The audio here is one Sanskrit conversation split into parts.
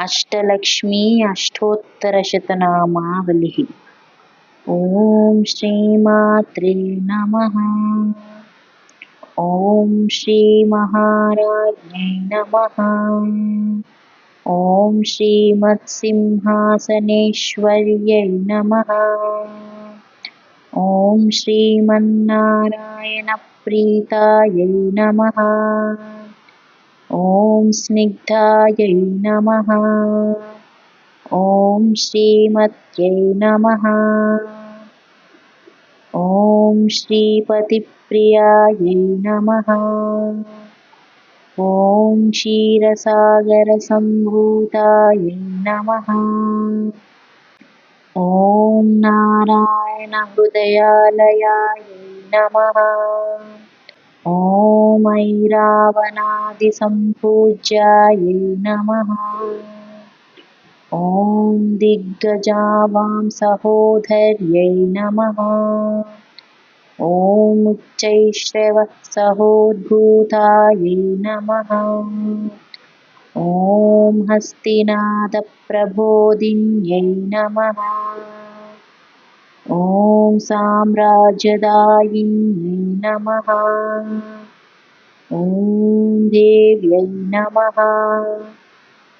अष्टलक्ष्मी अष्टोत्तरशतनामावलिः। ॐ श्रीमात्रे नमः। ॐ श्रीमहाराज्ञै नमः। ॐ श्रीमत्सिंहासनेश्वर्यै नमः। ॐ श्रीमन्नारायणप्रीतायै नमः ॐ स्निग्धायै नमः। ॐ श्रीमत्यै नमः। ॐ श्रीपतिप्रियायै नमः। ॐ क्षीरसागरसम्भूतायै नमः। ॐ नारायणहृदयालयायै नमः ॐ ऐरावणादिसम्पूज्यायै नमः। ॐ दिग्गजावां सहोदर्यै नमः। ॐ उच्चैश्रवः सहोद्भूतायै नमः। ॐ हस्तिनादप्रबोधिन्यै नमः ॐ साम्राज्यदायिन्यै नमः। ॐ देव्यै नमः।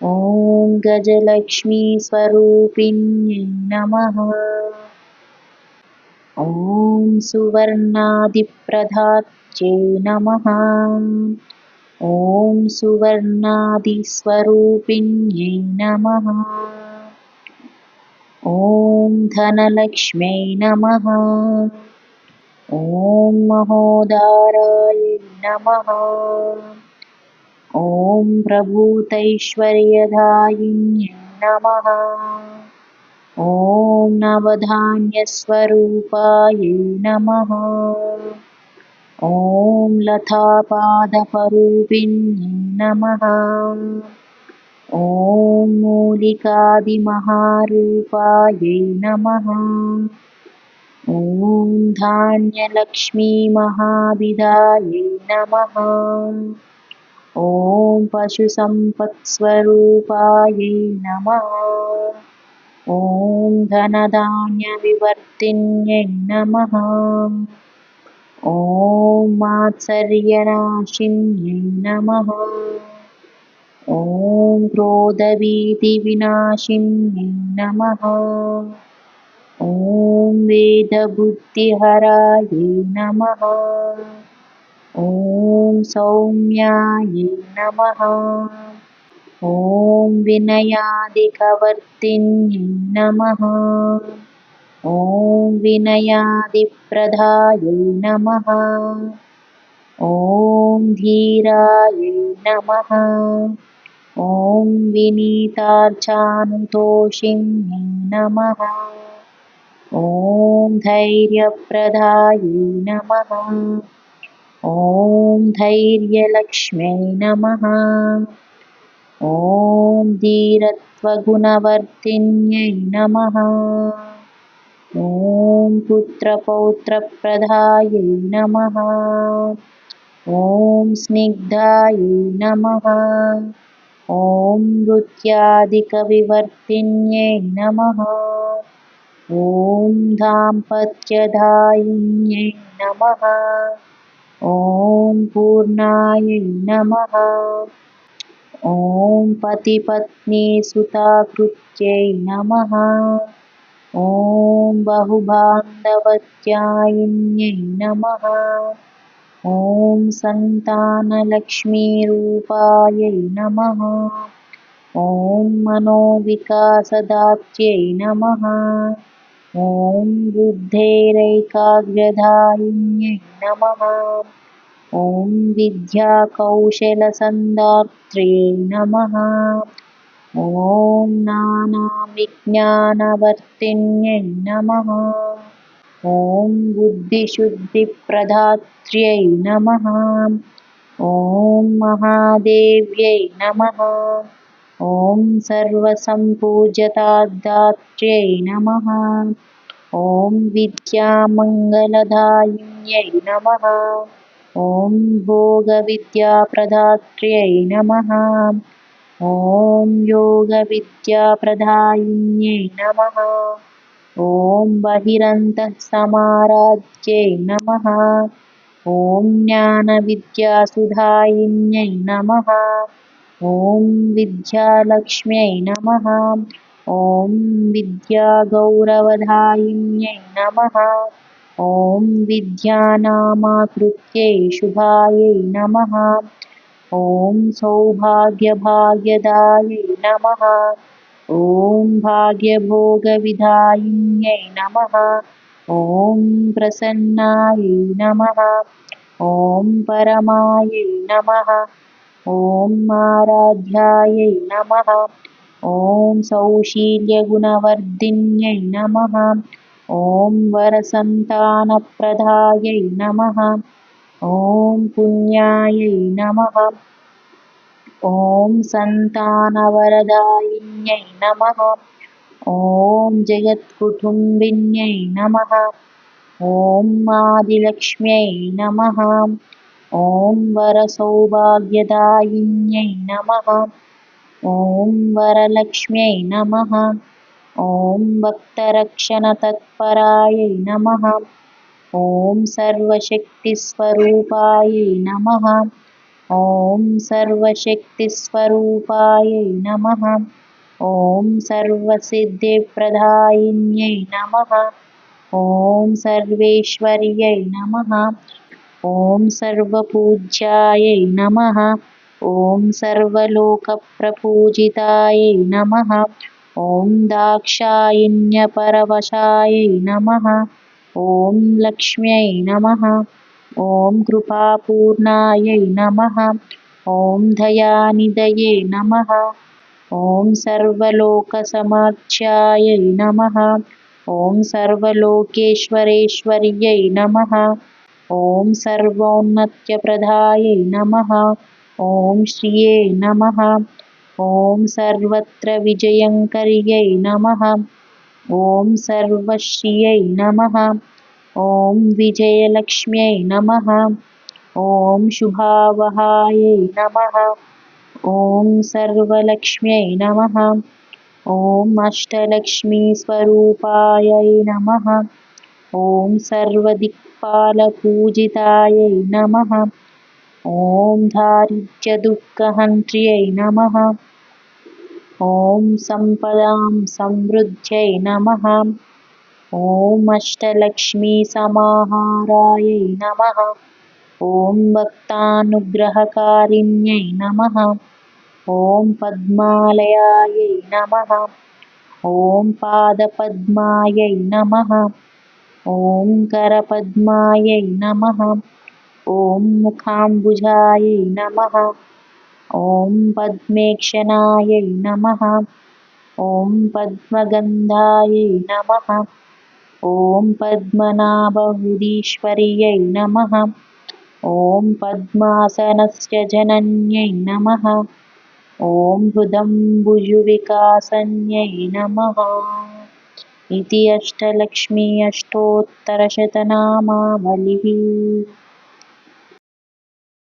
ॐ गजलक्ष्मीस्वरूपिण्यै नमः। ॐ सुवर्णादिप्रदात्यै नमः। ॐ सुवर्णादिस्वरूपिण्यै नमः ॐ धनलक्ष्म्यै नमः। ॐ महोदाराय नमः। ॐ प्रभूतैश्वर्यदायिन्यै नमः। ॐ नवधान्यस्वरूपायै नमः। ॐ लतापादपरूपिण्यै नमः ॐ मूलिकादिमहारूपायै नमः। ॐ धान्यलक्ष्मीमहाविदायै नमः। ॐ पशुसम्पत्स्वरूपायै नमः। ॐ धनधान्यविवर्तिन्यै नमः। ॐ मात्सर्यनाशिन्यै नमः ॐ क्रोधभीतिविनाशिन्यै नमः। ॐ वेदबुद्धिहरायै नमः। ॐ सौम्यायै नमः। ॐ विनयादिकवर्तिन्यै नमः। ॐ विनयादिप्रदायै नमः। ॐ धीरायै नमः ॐ विनीतार्चानुतोषिण्यै नमः। ॐ धैर्यप्रदायै नमः। ॐ धैर्यलक्ष्म्यै नमः। ॐ धीरत्वगुणवर्तिन्यै नमः। ॐ पुत्रपौत्रप्रदायै नमः। ॐ स्निग्धायै नमः ॐ नृत्यादिकविवर्तिन्यै नमः। ॐ दाम्पत्यदायिन्यै नमः। ॐ पूर्णायै नमः। ॐ पतिपत्नीसुताकृत्यै नमः। ॐ बहुबान्धवत्यायिन्यै नमः ॐ सन्तानलक्ष्मीरूपायै नमः। ॐ मनोविकासदात्यै नमः। ॐ बुद्धेरैकाग्र्यदायिन्यै नमः। ॐ विद्याकौशलसन्दात्र्यै नमः। ॐ नानाविज्ञानवर्तिन्यै नमः ॐ बुद्धिशुद्धिप्रदात्र्यै नमः। ॐ महादेव्यै नमः। ॐ सर्वसम्पूज्यतादात्र्यै नमः। ॐ विद्यामङ्गलदायिन्यै नमः। ॐ भोगविद्याप्रदात्र्यै नमः। ॐ योगविद्याप्रदायिन्यै नमः ॐ बहिरन्तः समाराध्यै नमः। ॐ ज्ञानविद्यासुधायिन्यै नमः। ॐ विद्यालक्ष्म्यै नमः। ॐ विद्यागौरवधायिन्यै नमः। ॐ विद्यानामाकृत्यै शुभायै नमः। ॐ सौभाग्यभाग्यदायै नमः ॐ भाग्यभोगविधायिन्यै नमः। ॐ प्रसन्नायै नमः। ॐ परमायै नमः। ॐ आराध्यायै नमः। ॐ सौशील्यगुणवर्धिन्यै नमः। ॐ वरसन्तानप्रदायै नमः। ॐ पुण्यायै नमः ॐ सन्तानवरदायिन्यै नमः। ॐ जगत्कुटुम्बिन्यै नमः। ॐ आदिलक्ष्म्यै नमः। ॐ वरसौभाग्यदायिन्यै नमः। ॐ वरलक्ष्म्यै नमः। ॐ भक्तरक्षणतत्परायै नमः। ॐ सर्वशक्तिस्वरूपायै नमः ॐ सर्वशक्तिस्वरूपायै नमः। ॐ सर्वसिद्धिप्रदायिन्यै नमः। ॐ सर्वेश्वर्यै नमः। ॐ सर्वपूज्यायै नमः। ॐ सर्वलोकप्रपूजितायै नमः। ॐ दाक्षायिण्यपरवशायै नमः। ॐ लक्ष्म्यै नमः ॐ कृपापूर्णायै नमः। ॐ दयानिधये नमः। ॐ सर्वलोकसमार्च्यायै नमः। ॐ सर्वलोकेश्वरेश्वर्यै नमः। ॐ सर्वोन्नत्यप्रदायै नमः। ॐ श्रिये नमः। ॐ सर्वत्र विजयङ्कर्यै नमः। ॐ सर्वश्रियै नमः ॐ विजयलक्ष्म्यै नमः। ॐ शुभावहायै नमः। ॐ सर्वलक्ष्म्यै नमः। ॐ अष्टलक्ष्मीस्वरूपायै नमः। ॐ सर्वदिक्पालपूजितायै नमः। ॐ दारिद्र्यदुःखहन्त्र्यै नमः। ॐ सम्पदां समृद्ध्यै नमः ॐ अष्टलक्ष्मीसमाहारायै नमः। ॐ भक्तानुग्रहकारिण्यै नमः। ॐ पद्मालयायै नमः। ॐ पादपद्मायै नमः। ॐ करपद्मायै नमः। ॐ मुखाम्बुजायै नमः। ॐ पद्मेक्षणायै नमः। ॐ पद्मगन्धायै नमः ॐ पद्मनाभहुदीश्वर्यै नमः। ॐ पद्मासनस्य जनन्यै नमः। ॐ हृदम्बुजुविकासन्यै नमः। इति अष्टलक्ष्मी अष्टोत्तरशतनामावलिः